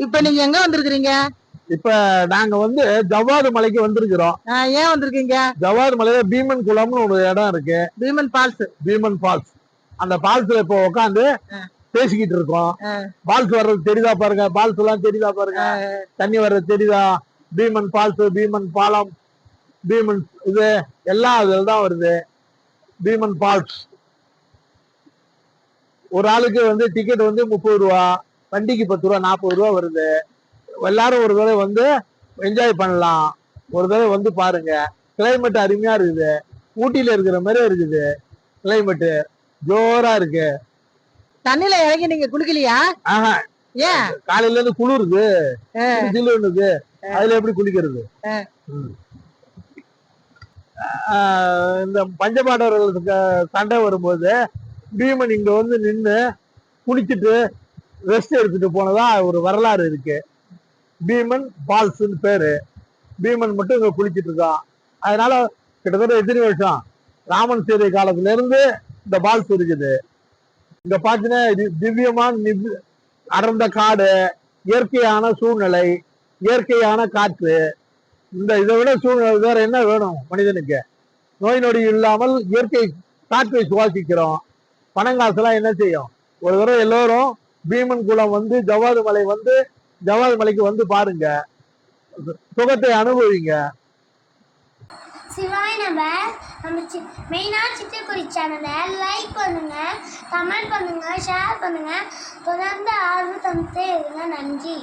இப்ப நீங்க எங்க வந்திருக்கிறீங்க? இப்ப நாங்க வந்து ஜவ்வாது மலைக்கு வந்திருக்கிறோம். ஏன் வந்திருக்கீங்க? ஜவ்வாது மலையில பீமன் குளம்னு ஒரு இடம் இருக்கு. பீமன் ஃபால்ஸ். பீமன் ஃபால்ஸ். அந்த ஃபால்ஸ்ல இப்போ உட்காந்து. பேசிக்கிட்டு இருக்கோம். ஆ. ஃபால்ஸ் வர்றது தெரியுதா பாருங்க? ஃபால்ஸ் எல்லாம் தெரியுதா பாருங்க? தண்ணி வர்றது தெரியுதா? பீமன் ஃபால்ஸ் பீமன் பாலம் பீமன் இது எல்லாம் அதுல தான் வருது. பீமன் ஃபால்ஸ். ஒரு ஆளுக்கு வந்து டிக்கெட் வந்து முப்பது ரூபா. வண்டிக்கு பத்து ரூபா நாற்பது ரூபா வருது. எல்லாரும் ஒரு தடவை வந்து என்ஜாய் பண்ணலாம். ஒரு தடவை வந்து பாருங்க. கிளைமேட் அருமையா இருக்குது. ஊட்டியில இருக்கிற மாதிரி இருக்குது. கிளைமேட் ஜோரா இருக்கு. தண்ணில இறங்கி நீங்க குளிக்கலையா? ஆஹா. ஏன்? காலையில இருந்து குளிருது. ஜில்லுன்னுது. அதுல எப்படி குளிக்கிறது? இந்த பஞ்சபாண்டவர்களுக்கு சண்டை வரும்போது பீமன் இங்க வந்து நின்னு குளிச்சுட்டு ரெஸ்ட் எடுத்துட்டு போனதா ஒரு வரலாறு இருக்கு. பீமன் ஃபால்ஸ்னு பேரு. பீமன் மட்டும் இங்க குளிச்சுட்டு இருக்கான் அதனால கிட்டத்தட்ட எத்தனை வருஷம்? ராமன் சீதை காலத்துல இருந்து இந்த பால்ஸ் இருக்குது. இங்க பாத்தீங்கன்னா திவ்யமான அடர்ந்த காடு இயற்கையான சூழ்நிலை இயற்கையான காற்று. இந்த இதை விட சூழ்நிலை வேற என்ன வேணும் மனிதனுக்கு? நோய் நொடி இல்லாமல் இயற்கை காற்றை சுவாசிக்கிறோம். பணங்காசுலாம் என்ன செய்யும்? ஒரு தடவை எல்லோரும் பீமன் குளம் வந்து ஜவ்வாது மலை வந்து ஜவ்வாது மலைக்கு வந்து பாருங்க. சுகத்தை அனுபவிங்க. சிவாய் நம்ம நம்ம சி மெயினாக சித்திரக்குறி சேனலை லைக் பண்ணுங்க கமெண்ட் பண்ணுங்க ஷேர் பண்ணுங்க. தொடர்ந்து ஆர்வம் தந்துட்டே இருங்க நன்றி.